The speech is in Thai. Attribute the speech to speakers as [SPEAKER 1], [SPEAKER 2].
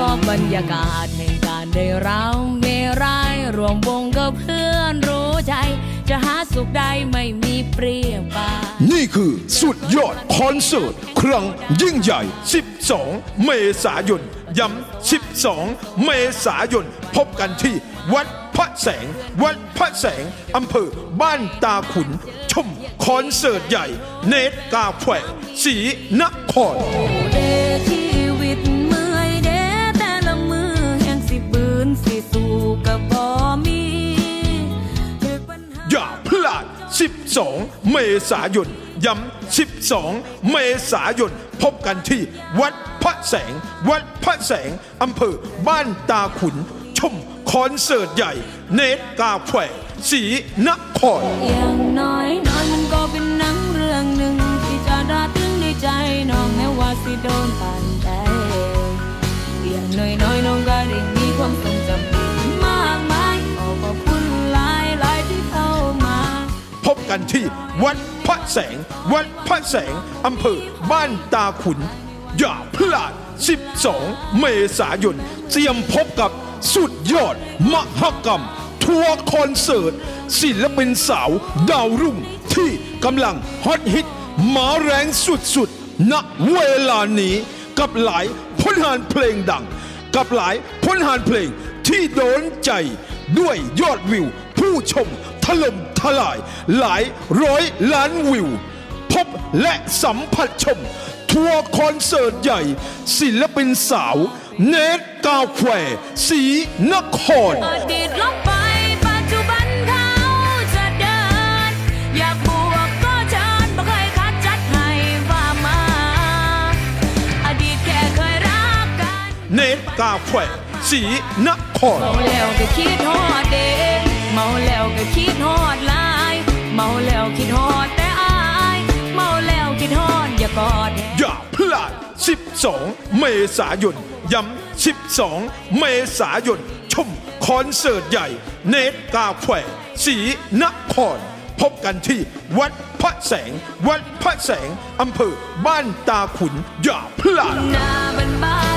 [SPEAKER 1] ก็บรรยากาศแห่งการได้เราเมรายรวมวงกับเพื่อนรู้ใจ จะหาสุขใดไม่มีเปรียบปาน
[SPEAKER 2] นี่คือสุดยอดคอนเสิร์ตครั้งยิ่งใหญ่ 12 เมษายน ย้ำ 12 เมษายน พบกันที่วัดพระแสง วัดพระแสง อำเภอบ้านตาขุน ชมคอนเสิร์ตใหญ่ เนตกาแขวสีนคร 12 เมษายน ย้ำ 12 เมษายน พบกันที่วัดพระแสง วัดพระแสง อำเภอบ้านตาขุน ชมคอนเสิร์ตใหญ่ เนตกาแขวสีนคร
[SPEAKER 1] อย่างน้อย วัด
[SPEAKER 2] พระแสง วัดพระแสง อำเภอบ้านตาขุน อย่าพลาด 12 เมษายนเตรียมพบกับสุดยอด มหกรรม ทัวร์คอนเสิร์ต ศิลปินสาว ดาวรุ่ง ที่กำลังฮอตฮิตมาแรงสุดๆณเวลานี้ กับหลายผลงานเพลงดัง กับหลายผลงานเพลงที่โดนใจด้วยยอดวิว ผู้ชมถล่มทลาย หลายร้อยล้านวิว พบและสัมผัสชม ทัวร์คอนเสิร์ตใหญ่ ศิลปินสาว เนตกาแควศรีนคร
[SPEAKER 1] อดีตลบไปปัจจุบันเขาจะเดิน อยากบวกก็เชิญบ่เคยคัดจัดให้ว่ามา อดีตแค่เคยรักกัน
[SPEAKER 2] เนตกาแควศรีนคร
[SPEAKER 1] เมาแล้วก็คิดฮอดเด็ก เมาแล้วก็คิดฮอดหลาย เมาแล้วคิดฮอดแต่อาย เมาแล้วคิดฮอดอย่ากอดแห
[SPEAKER 2] อย่าพลาด 12 เมษายน ย้ำ 12 เมษายน ชมคอนเสิร์ตใหญ่ เนตกาแควศรีนคร พบกันที่วัดพระแสง วัดพระแสง อำเภอบ้านตาขุน อย่าพลาด
[SPEAKER 1] หน้าบ้านบ้าน